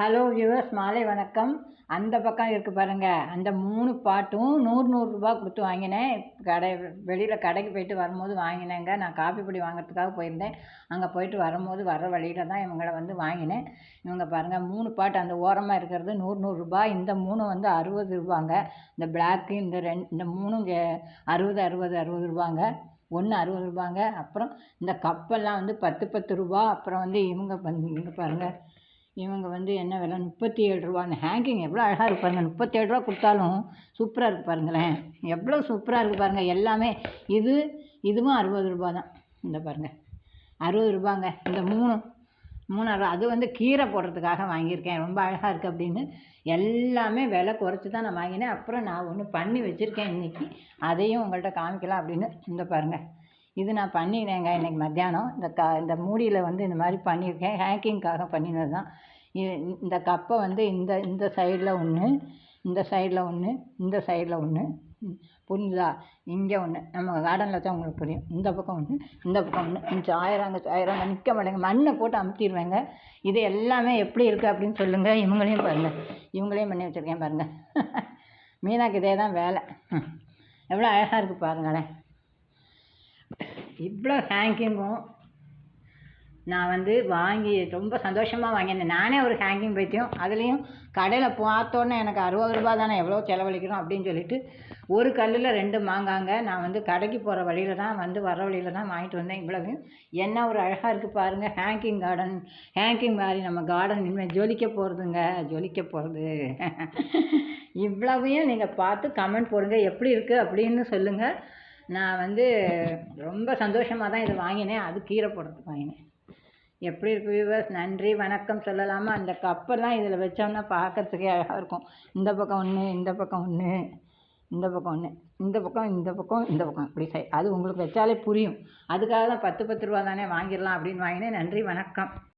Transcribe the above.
Hello viewers மாலை வணக்கம். அந்த பக்கம் இருக்குது பாருங்கள் அந்த மூணு பாட்டும் நூறு நூறுரூபா கொடுத்து வாங்கினேன். கடை வெளியில் கடைக்கு போயிட்டு வரும்போது வாங்கினேங்க. நான் காப்பி பொடி வாங்குறதுக்காக போயிருந்தேன். அங்கே போயிட்டு வரும்போது வர வழியில் தான் இவங்களை வந்து வாங்கினேன். இவங்க பாருங்கள் மூணு பாட்டு அந்த ஓரமாக இருக்கிறது நூறு நூறுரூபா இந்த மூணு வந்து அறுபது ரூபாங்க. இந்த பிளாக்கு இந்த ரெண் இந்த மூணும் இங்கே அறுபது அறுபது அறுபது ரூபாங்க. ஒன்று அறுபது ரூபாங்க. அப்புறம் இந்த கப்பெல்லாம் வந்து பத்து பத்து ரூபா. அப்புறம் வந்து இவங்க இங்கே பாருங்கள் இவங்க வந்து என்ன விலை? முப்பத்தி ஏழு ரூபான்னு அந்த ஹேங்கிங் எவ்வளோ அழகாக இருக்கு பாருங்கள் முப்பத்தேழு ரூபா கொடுத்தாலும் சூப்பராக இருக்குது பாருங்களேன். எவ்வளோ சூப்பராக இருக்குது பாருங்கள் எல்லாமே இது இதுவும் அறுபது ரூபா தான். இந்த பாருங்கள் அறுபது ரூபாங்க. இந்த மூணு மூணாறு அது வந்து கீரை போடுறதுக்காக வாங்கியிருக்கேன். ரொம்ப அழகாக இருக்குது அப்படின்னு. எல்லாமே விலை குறைச்சி தான் நான் வாங்கினேன். அப்புறம் நான் ஒன்று பண்ணி வச்சுருக்கேன் இன்றைக்கி அதையும் உங்கள்கிட்ட காமிக்கலாம் அப்படின்னு. இந்த பாருங்கள் இது நான் பண்ணினேங்க இன்றைக்கி மத்தியானம். இந்த க இந்த மூடியில் வந்து இந்த மாதிரி பண்ணியிருக்கேன். ஹேக்கிங்காக பண்ணினது தான் இந்த கப்பை வந்து இந்த இந்த சைடில் ஒன்று இந்த சைடில் ஒன்று இந்த சைடில் ஒன்று புரிஞ்சுதா? இங்கே ஒன்று நம்ம கார்டனில் தான் உங்களுக்கு புரியும். இந்த பக்கம் ஒன்று இந்த பக்கம் ஒன்று கொஞ்சம் ஆயிரங்க ஆயிரங்க நிற்க மாட்டேங்க. மண்ணை போட்டு அமுத்திடுவேங்க. இது எல்லாமே எப்படி இருக்குது அப்படின்னு சொல்லுங்கள் இவங்களையும் பாருங்கள் இவங்களையும் பண்ணி வச்சுருக்கேன் பாருங்கள் மீனாக்கு இதே தான் வேலை. எவ்வளோ அழகாக இருக்குது பாருங்களேன். இவ்வளோ ஹேங்கிங்கும். நான் வந்து வாங்கி ரொம்ப சந்தோஷமாக வாங்கியிருந்தேன். நானே ஒரு ஹேங்கிங் பைத்தியம் அதுலேயும் கடையில் பார்த்தோன்னே எனக்கு அறுபது ரூபா தானே எவ்வளோ செலவழிக்கிறோம் அப்படின்னு சொல்லிட்டு ஒரு கல்லில் ரெண்டு மாங்காங்க. நான் வந்து கடைக்கு போகிற வழியில் தான் வந்து வர வழியில் தான் வாங்கிட்டு வந்தேன் இவ்வளவையும். என்ன ஒரு அழகாக இருக்குது பாருங்கள் ஹேங்கிங் கார்டன் ஹேங்கிங் மாதிரி நம்ம கார்டன் இனிமேல் ஜொலிக்க போகிறதுங்க ஜொலிக்க போகிறது இவ்வளவையும் நீங்கள் பார்த்து கமெண்ட் போடுங்க. எப்படி இருக்குது அப்படின்னு சொல்லுங்கள் நான் வந்து ரொம்ப சந்தோஷமாக தான் இது வாங்கினேன். அது கீரை போடுறதுக்கு வாங்கினேன். எப்படி இருக்கு வியூவர்ஸ் நன்றி வணக்கம் சொல்லலாமா? அந்த கப்பெல்லாம் இதில் வச்சோம்னா பார்க்கறதுக்கே அழகாக இருக்கும். இந்த பக்கம் ஒன்று இந்த பக்கம் ஒன்று இந்த பக்கம் ஒன்று இந்த பக்கம் இந்த பக்கம் இந்த பக்கம். இப்படி சை அது உங்களுக்கு வச்சாலே புரியும். அதுக்காக தான் பத்து பத்து ரூபா தானே வாங்கிடலாம் அப்படின்னு வாங்கினேன். நன்றி வணக்கம்.